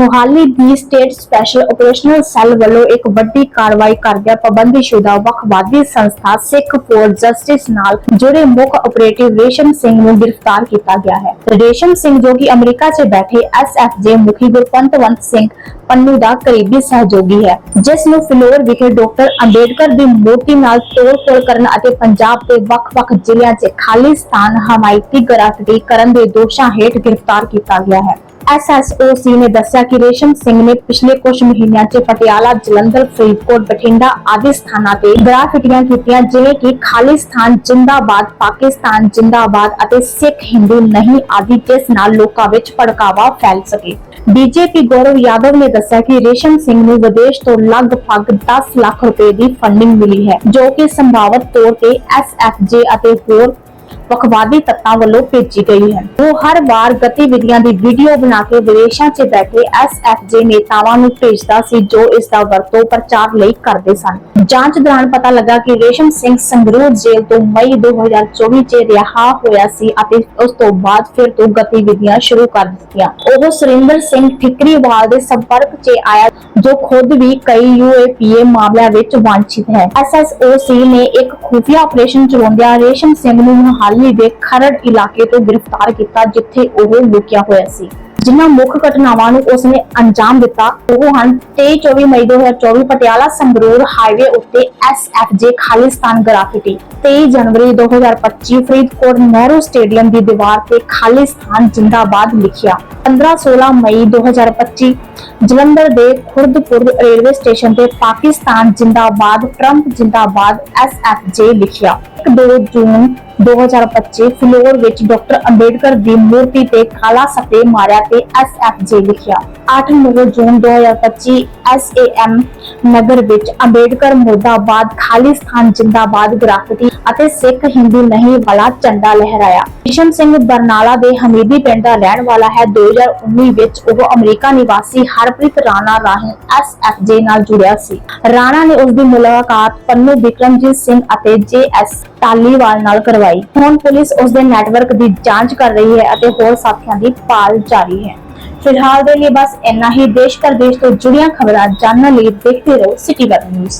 ਮੁਹਾਲੀ ਦੀ state special operational cell ਵੱਲੋਂ ਇੱਕ ਵੱਡੀ ਕਾਰਵਾਈ ਕਰਦਿਆਂ ਪਾਬੰਦੀਸ਼ੁਦਾ ਵੱਖਵਾਦੀ ਸੰਸਥਾ ਸਿੱਖ ਫੋਰ ਜਸਟਿਸ ਨਾਲ ਜੁੜੇ ਮੁੱਖ ਆਪਰੇਟਿਵ ਰੇਸ਼ਮ ਸਿੰਘ ਨੂੰ ਗ੍ਰਿਫਤਾਰ ਕੀਤਾ ਗਿਆ ਹੈ। ਰੇਸ਼ਮ ਸਿੰਘ ਜੋ ਕਿ ਅਮਰੀਕਾ 'ਚ ਬੈਠੇ ਐਸਐਫਜੇ ਮੁਖੀ ਗੁਰਪੰਤਵੰਤ ਸਿੰਘ ਪੰਨੂ ਦਾ ਕਰੀਬੀ ਸਹਿਯੋਗੀ ਹੈ, ਜਿਸ ਨੂੰ ਫਿਲੌਰ ਵਿਖੇ ਡਾਕਟਰ ਅੰਬੇਡਕਰ ਦੀ ਮੂਰਤੀ ਨਾਲ ਤੋੜ-ਫੋੜ ਕਰਨ ਅਤੇ ਪੰਜਾਬ ਦੇ ਵੱਖ-ਵੱਖ ਜ਼ਿਲ੍ਹਿਆਂ 'ਚ ਖਾਲਿਸਤਾਨ ਹਮਾਇਤੀ ਗ੍ਰਿਫਤਾਰੀ ਕਰਨ ਦੇ ਦੋਸ਼ਾਂ ਹੇਠ ਗ੍ਰਿਫਤਾਰ ਕੀਤਾ ਗਿਆ ਹੈ। ਐਸਐਸਓਸੀ ਨੇ ਦੱਸਿਆ ਕਿ ਰੇਸ਼ਮ ਸਿੰਘ ਨੇ ਪਿਛਲੇ ਕੁਝ ਮਹੀਨਿਆਂ 'ਚ ਪਟਿਆਲਾ, ਜਲੰਧਰ, ਫਰੀਦਕੋਟ, ਬਠਿੰਡਾ ਆਦਿ ਸਥਾਨਾਂ ਤੇ ਗ੍ਰਾਫਿਟੀਆਂ ਕੀਤੀਆਂ ਜਿਵੇਂ ਕਿ ਖਾਲਿਸਤਾਨ ਜਿੰਦਾਬਾਦ, ਪਾਕਿਸਤਾਨ ਜਿੰਦਾਬਾਦ ਅਤੇ ਸਿੱਖ ਹਿੰਦੂ ਨਹੀਂ ਆਦਿ ਜਿਸ ਨਾਲ ਲੋਕਾਂ ਵਿੱਚ ਭੜਕਾਵਾ ਫੈਲ ਸਕੇ। ਬੀਜੇਪੀ ਗੌਰਵ ਯਾਦਵ ਨੇ ਦੱਸਿਆ ਕਿ ਰੇਸ਼ਮ ਸਿੰਘ ਨੂੰ ਵਿਦੇਸ਼ ਤੋਂ ਲਗਭਗ 10 ਲੱਖ ਰੁਪਏ ਦੀ ਫੰਡਿੰਗ ਮਿਲੀ ਹੈ ਜੋ ਕਿ ਸੰਭਾਵਤ ਤੌਰ ਤੇ ਐਸਐਫਜੇ ਅਤੇ ਹੋਰ ਵੱਖਵਾਦੀ ਤੱਤਾਂ ਵੱਲੋਂ ਭੇਜੀ ਗਈ ਹੈ। ਉਹ ਹਰ ਵਾਰ ਗਤੀਵਿਧੀਆਂ ਦੀ ਵੀਡੀਓ ਬਣਾ ਕੇ ਵਿਦੇਸ਼ਾਂ 'ਚ ਬੈਠੇ ਐਸਐਫਜੇ ਨੇਤਾਵਾਂ ਨੂੰ ਭੇਜਦਾ ਸੀ ਜੋ ਇਸ ਦਾ ਵਰਤੋਂ ਪ੍ਰਚਾਰ ਲਈ ਕਰਦੇ ਸਨ। ਜਾਂਚ ਦੌਰਾਨ ਪਤਾ ਲੱਗਾ ਕਿ ਰੇਸ਼ਮ ਸਿੰਘ ਸੰਗਰੂਰ ਜੇਲ੍ਹ ਤੋਂ ਮਈ 2024 'ਚ ਰਿਹਾ ਹੋਇਆ ਸੀ ਅਤੇ ਉਸ ਤੋਂ ਬਾਅਦ ਫਿਰ ਤੋਂ ਗਤੀਵਿਧੀਆਂ ਸ਼ੁਰੂ ਕਰ ਦਿੱਤੀਆਂ। ਉਹ ਸੁਰਿੰਦਰ ਸਿੰਘ ਠਿਕਰੀਵਾਲ ਦੇ ਸੰਪਰਕ 'ਚ ਆਇਆ, ਜੋ ਖੁਦ ਵੀ ਕਈ ਯੂਏਪੀਏ ਮਾਮਲਿਆਂ ਵਿੱਚ ਵਾਂਛਿਤ ਹੈ। ਐਸਐਸਓਸੀ ਨੇ ਇੱਕ ਖੁਫੀਆ ਆਪਰੇਸ਼ਨ ਚਲਾਉਂਦਿਆਂ ਰੇਸ਼ਮ ਸਿੰਘ ਨੂੰ ਮੁਹਾਲੀ ਦੇ ਖਰੜ ਇਲਾਕੇ ਤੋਂ ਗ੍ਰਿਫਤਾਰ ਕੀਤਾ, ਜਿੱਥੇ ਉਹ ਲੁਕਿਆ ਹੋਇਆ ਸੀ। ਜਿਨ੍ਹਾਂ ਮੁੱਖ ਘਟਨਾਵਾਂ ਨੂੰ ਉਸਨੇ ਅੰਜਾਮ ਦਿੱਤਾ, ਉਹ ਹਨ 23-24 ਮਈ 2024 ਪਟਿਆਲਾ ਸੰਗਰੂਰ ਹਾਈਵੇ ਉੱਤੇ ਐਸਐਫਜੇ ਖਾਲਿਸਤਾਨ ਗ੍ਰਾਫਿਟੀ। 23 ਜਨਵਰੀ 2025 ਫਰੀਦਕੋਟ ਨਹਿਰੂ ਸਟੇਡੀਅਮ ਦੀ ਦੀਵਾਰ ਤੇ ਖਾਲਿਸਤਾਨ ਜਿੰਦਾਬਾਦ ਲਿਖਿਆ। 15-16 ਮਈ 2025 ਜਲੰਧਰ ਦੇ ਖੁਰਦਪੁਰ ਰੇਲਵੇ ਸਟੇਸ਼ਨ ਤੇ ਪਾਕਿਸਤਾਨ ਜਿੰਦਾਬਾਦ, ਟਰੰਪ ਜਿੰਦਾਬਾਦ ਐਸਐਫਜੇ ਲਿਖਿਆ। 2 ਜੂਨ 2025 ਫਲੋਰ ਵਿੱਚ ਡਾਕਟਰ ਅੰਬੇਡਕਰ ਦੀ ਮੂਰਤੀ ਤੇ ਕਾਲਾ ਸਪਰੇ ਮਾਰਿਆ ਤੇ ਐਸਐਫਜੇ ਲਿਖਿਆ। 8-9 ਜੂਨ 2025 ਐਸਏਐਮ ਨਗਰ ਵਿੱਚ ਅੰਬੇਡਕਰ ਮੁਰਦਾਬਾਦ ਖਾਲਿਸਤਾਨ ਜਿੰਦਾਬਾਦ ਗ੍ਰਾਫਿਟੀ ਅਤੇ ਸਿੱਖ ਹਿੰਦੂ ਨਹੀਂ ਵਾਲਾ ਝੰਡਾ ਲਹਿਰਾਇਆ। ਕਿਸ਼ਨ ਸਿੰਘ ਬਰਨਾਲਾ ਦੇ ਹਮੀਦੀ ਪਿੰਡ ਦਾ ਰਹਿਣ ਵਾਲਾ ਹੈ। 2019 ਵਿੱਚ ਉਹ ਅਮਰੀਕਾ ਨਿਵਾਸੀ ਹਰਪ੍ਰੀਤ ਰਾਣਾ ਰਾਹੀਂ ਐਸਐਫਜੇ ਨਾਲ ਜੁੜਿਆ ਸੀ। ਰਾਣਾ ਨੇ ਉਸ ਦੀ ਮੁਲਾਕਾਤ ਪੰਨੂ ਬਿਕਰਮਜੀਤ ਸਿੰਘ ਅਤੇ ਜੇਐਸ ਟਾਲੀਵਾਲ ਨਾਲ ਕਰਵਾਈ। ਹੁਣ ਪੁਲਿਸ ਉਸ ਦੇ ਨੈਟਵਰਕ ਦੀ ਜਾਂਚ ਕਰ ਰਹੀ ਹੈ ਅਤੇ ਹੋਰ ਸਾਥੀਆਂ ਦੀ ਭਾਲ ਜਾਰੀ ਹੈ। ਫਿਲਹਾਲ ਦੇ ਲਈ ਬਸ ਇੰਨਾ ਹੀ। ਦੇਸ਼ ਪ੍ਰਦੇਸ਼ ਤੋਂ ਜੁੜੀਆਂ ਖਬਰਾਂ ਜਾਣਨ ਲਈ ਦੇਖਦੇ ਰਹੋ ਸਿਟੀ ਵੈਬ ਨਿਊਜ਼।